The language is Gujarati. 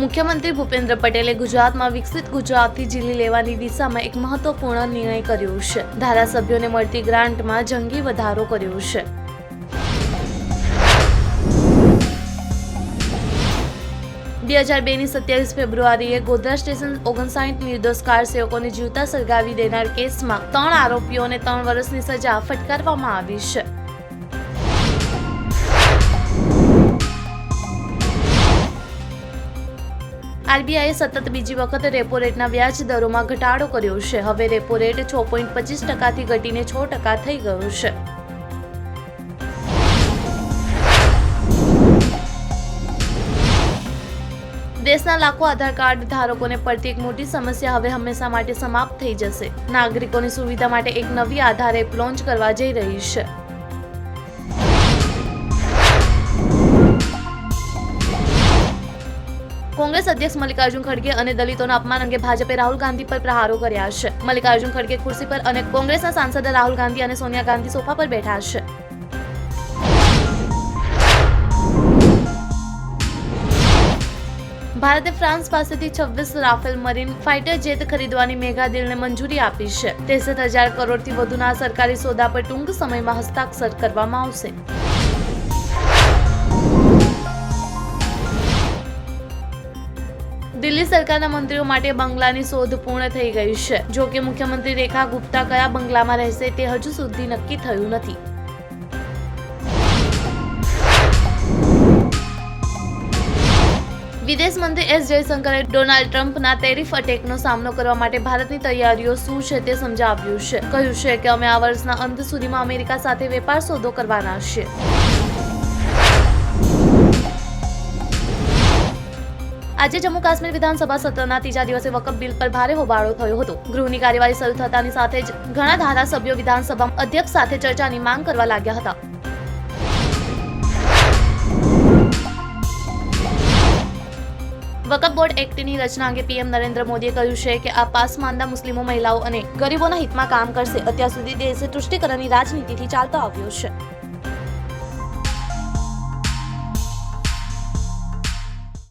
મુખ્યમંત્રી ભૂપેન્દ્ર પટેલે ગુજરાતમાં વિકસિત ગુજરાતથી ઝીલી લેવાની દિશામાં એક મહત્વપૂર્ણ નિર્ણય કર્યો છે. ધારાસભ્યોને મળતી ગ્રાન્ટમાં જંગી વધારો કર્યો છે. બે હજાર બેની સત્યાવીસ ફેબ્રુઆરીએ ગોધરા સ્ટેશન ઓગણસાઠ નિર્દોષ કાર સેવકોને જીવતા સળગાવી દેનાર કેસમાં ત્રણ આરોપીઓને ત્રણ વર્ષની સજા ફટકારવામાં આવી છે. આરબીઆઈએ સતત બીજી વખત રેપો રેટના વ્યાજ દરોમાં ઘટાડો કર્યો છે. હવે રેપો રેટ છ પોઈન્ટ પચીસ ટકાથી ઘટીને છ ટકા થઈ ગયો છે. દેશના લાખો આધાર કાર્ડ ધારકોને પડતી એક મોટી સમસ્યા હવે હંમેશા માટે સમાપ્ત થઈ જશે. નાગરિકોની સુવિધા માટે એક નવી આધાર એપ લોન્ચ કરવા જઈ રહી છે. કોંગ્રેસ અધ્યક્ષ મલ્લિકાર્જુન ખડગે અને દલિતોના અપમાન અંગે ભાજપે રાહુલ ગાંધી પર પ્રહારો કર્યા છે. મલ્લિકાર્જુન ખડગે ખુરશી પર અને કોંગ્રેસના સાંસદ રાહુલ ગાંધી અને સોનિયા ગાંધી સોફા પર બેઠા છે. ભારતે ફ્રાન્સ પાસેથી છવ્વીસ રાફેલ મરીન ફાઇટર જેટ ખરીદવાની મેગા દિલને મંજૂરી આપી છે. ત્રેસઠ હજાર કરોડથી વધુના સરકારી સોદા પર ટૂંક સમયમાં હસ્તાક્ષર કરવામાં આવશે. દિલ્હી સરકારના મંત્રીઓ માટે બંગલાની શોધ પૂર્ણ થઈ ગઈ છે. જો કે મુખ્યમંત્રી રેખા ગુપ્તા કયા બંગલામાં રહેશે તે હજુ સુધી નક્કી થયું નથી. વિદેશ મંત્રી એસ જયશંકરે ડોનાલ્ડ ટ્રમ્પના ટેરિફ અટેકનો સામનો કરવા માટે ભારતની તૈયારીઓ શું છે તે સમજાવ્યું છે. કહ્યું છે કે અમે આ વર્ષના અંત સુધીમાં અમેરિકા સાથે વેપાર સોદો કરવાના છીએ. આજે જમ્મુ કાશ્મીર વિધાનસભા સત્રના ત્રીજા દિવસે વકફ બિલ પર ભારે હોબાળો થયો હતો. ગૃહની કાર્યવાહી શરૂ થતાની સાથે જ ઘણા ધારાસભ્યો વિધાનસભા અધ્યક્ષ સાથે ચર્ચાની માંગ કરવા લાગ્યા હતા. વકફ બોર્ડ એક્ટની રચના અંગે પીએમ નરેન્દ્ર મોદીએ કહ્યું છે કે આ પાસમાંદા મુસ્લિમો, મહિલાઓ અને ગરીબોના હિતમાં કામ કરશે. અત્યાર સુધી દેશ તુષ્ટિકરણની રાજનીતિથી ચાલતો આવ્યો છે.